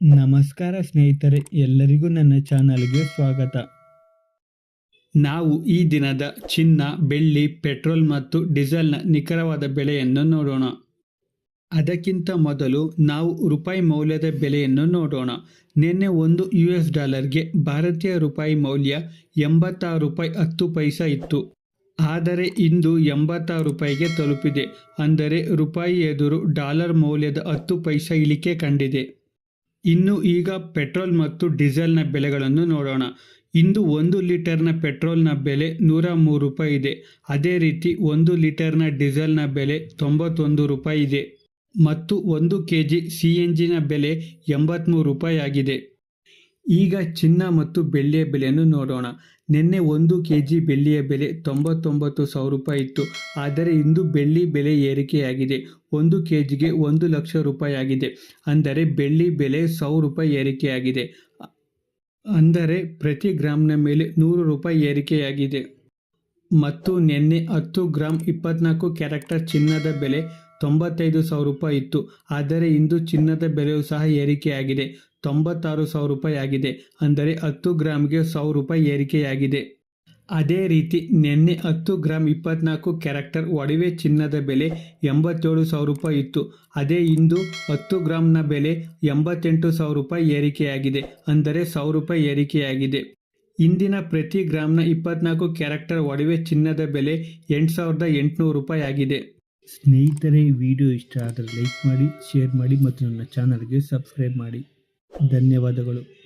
ನಮಸ್ಕಾರ ಸ್ನೇಹಿತರೆ, ಎಲ್ಲರಿಗೂ ನನ್ನ ಚಾನಲ್ಗೆ ಸ್ವಾಗತ. ನಾವು ಈ ದಿನದ ಚಿನ್ನ, ಬೆಳ್ಳಿ, ಪೆಟ್ರೋಲ್ ಮತ್ತು ಡೀಸೆಲ್ನ ನಿಖರವಾದ ಬೆಲೆಯನ್ನು ನೋಡೋಣ. ಅದಕ್ಕಿಂತ ಮೊದಲು ನಾವು ರೂಪಾಯಿ ಮೌಲ್ಯದ ಬೆಲೆಯನ್ನು ನೋಡೋಣ. ನಿನ್ನೆ ಒಂದು ಯು ಎಸ್ ಡಾಲರ್ಗೆ ಭಾರತೀಯ ರೂಪಾಯಿ ಮೌಲ್ಯ ಎಂಬತ್ತಾರು ರೂಪಾಯಿ ಹತ್ತು ಪೈಸ ಇತ್ತು. ಆದರೆ ಇಂದು ಎಂಬತ್ತಾರು ರೂಪಾಯಿಗೆ ತಲುಪಿದೆ. ಅಂದರೆ ರೂಪಾಯಿ ಎದುರು ಡಾಲರ್ ಮೌಲ್ಯದ ಹತ್ತು ಪೈಸಾ ಇಳಿಕೆ ಕಂಡಿದೆ. ಇನ್ನು ಈಗ ಪೆಟ್ರೋಲ್ ಮತ್ತು ಡೀಸೆಲ್ನ ಬೆಲೆಗಳನ್ನು ನೋಡೋಣ. ಇಂದು ಒಂದು ಲೀಟರ್ನ ಪೆಟ್ರೋಲ್ನ ಬೆಲೆ ನೂರ ಮೂರು ರೂಪಾಯಿ ಇದೆ. ಅದೇ ರೀತಿ ಒಂದು ಲೀಟರ್ನ ಡೀಸೆಲ್ನ ಬೆಲೆ ತೊಂಬತ್ತೊಂದು ರೂಪಾಯಿ ಇದೆ. ಮತ್ತು ಒಂದು ಕೆ ಜಿ ಸಿ ಎನ್ ಜಿನ ಬೆಲೆ ಎಂಬತ್ತ್ಮೂರು ರೂಪಾಯಿ ಆಗಿದೆ. ಈಗ ಚಿನ್ನ ಮತ್ತು ಬೆಳ್ಳಿಯ ಬೆಲೆಯನ್ನು ನೋಡೋಣ. ನಿನ್ನೆ ಒಂದು ಕೆ ಜಿ ಬೆಳ್ಳಿಯ ಬೆಲೆ ತೊಂಬತ್ತೊಂಬತ್ತು ಸಾವಿರ ರೂಪಾಯಿ ಇತ್ತು. ಆದರೆ ಇಂದು ಬೆಳ್ಳಿ ಬೆಲೆ ಏರಿಕೆಯಾಗಿದೆ. ಒಂದು ಕೆ ಜಿಗೆ ಒಂದು ಲಕ್ಷ ರೂಪಾಯಿ ಆಗಿದೆ ಅಂದರೆ ಬೆಳ್ಳಿ ಬೆಲೆ ಸಾವಿರ ರೂಪಾಯಿ ಏರಿಕೆಯಾಗಿದೆ. ಅಂದರೆ ಪ್ರತಿ ಗ್ರಾಮ್ನ ಮೇಲೆ ನೂರು ರೂಪಾಯಿ ಏರಿಕೆಯಾಗಿದೆ. ಮತ್ತು ನಿನ್ನೆ ಹತ್ತು ಗ್ರಾಮ್ ಇಪ್ಪತ್ನಾಲ್ಕು ಕ್ಯಾರೆಕ್ಟರ್ ಚಿನ್ನದ ಬೆಲೆ ತೊಂಬತ್ತೈದು ಸಾವಿರ ರೂಪಾಯಿ ಇತ್ತು. ಆದರೆ ಇಂದು ಚಿನ್ನದ ಬೆಲೆಯು ಸಹ ಏರಿಕೆಯಾಗಿದೆ. ತೊಂಬತ್ತಾರು ಸಾವಿರ ರೂಪಾಯಿ ಆಗಿದೆ. ಅಂದರೆ ಹತ್ತು ಗ್ರಾಮ್ಗೆ ಸಾವಿರ ರೂಪಾಯಿ ಏರಿಕೆಯಾಗಿದೆ. ಅದೇ ರೀತಿ ನಿನ್ನೆ ಹತ್ತು ಗ್ರಾಮ್ ಇಪ್ಪತ್ನಾಲ್ಕು ಕ್ಯಾರೆಕ್ಟರ್ ಒಡವೆ ಚಿನ್ನದ ಬೆಲೆ ಎಂಬತ್ತೇಳು ಸಾವಿರ ರೂಪಾಯಿ ಇತ್ತು. ಅದೇ ಇಂದು ಹತ್ತು ಗ್ರಾಮ್ನ ಬೆಲೆ ಎಂಬತ್ತೆಂಟು ಸಾವಿರ ರೂಪಾಯಿ ಏರಿಕೆಯಾಗಿದೆ. ಅಂದರೆ ಸಾವಿರ ರೂಪಾಯಿ ಏರಿಕೆಯಾಗಿದೆ. ಇಂದಿನ ಪ್ರತಿ ಗ್ರಾಮ್ನ ಇಪ್ಪತ್ನಾಲ್ಕು ಕ್ಯಾರೆಕ್ಟರ್ ಒಡವೆ ಚಿನ್ನದ ಬೆಲೆ ಎಂಟು ಸಾವಿರದ ಎಂಟುನೂರು ರೂಪಾಯಿ ಆಗಿದೆ. ಸ್ನೇಹಿತರೆ ವಿಡಿಯೋ ಇಷ್ಟ ಆದರೆ ಲೈಕ್ ಮಾಡಿ, ಶೇರ್ ಮಾಡಿ ಮತ್ತು ನನ್ನ ಚಾನಲ್ಗೆ ಸಬ್ಸ್ಕ್ರೈಬ್ ಮಾಡಿ. ಧನ್ಯವಾದಗಳು.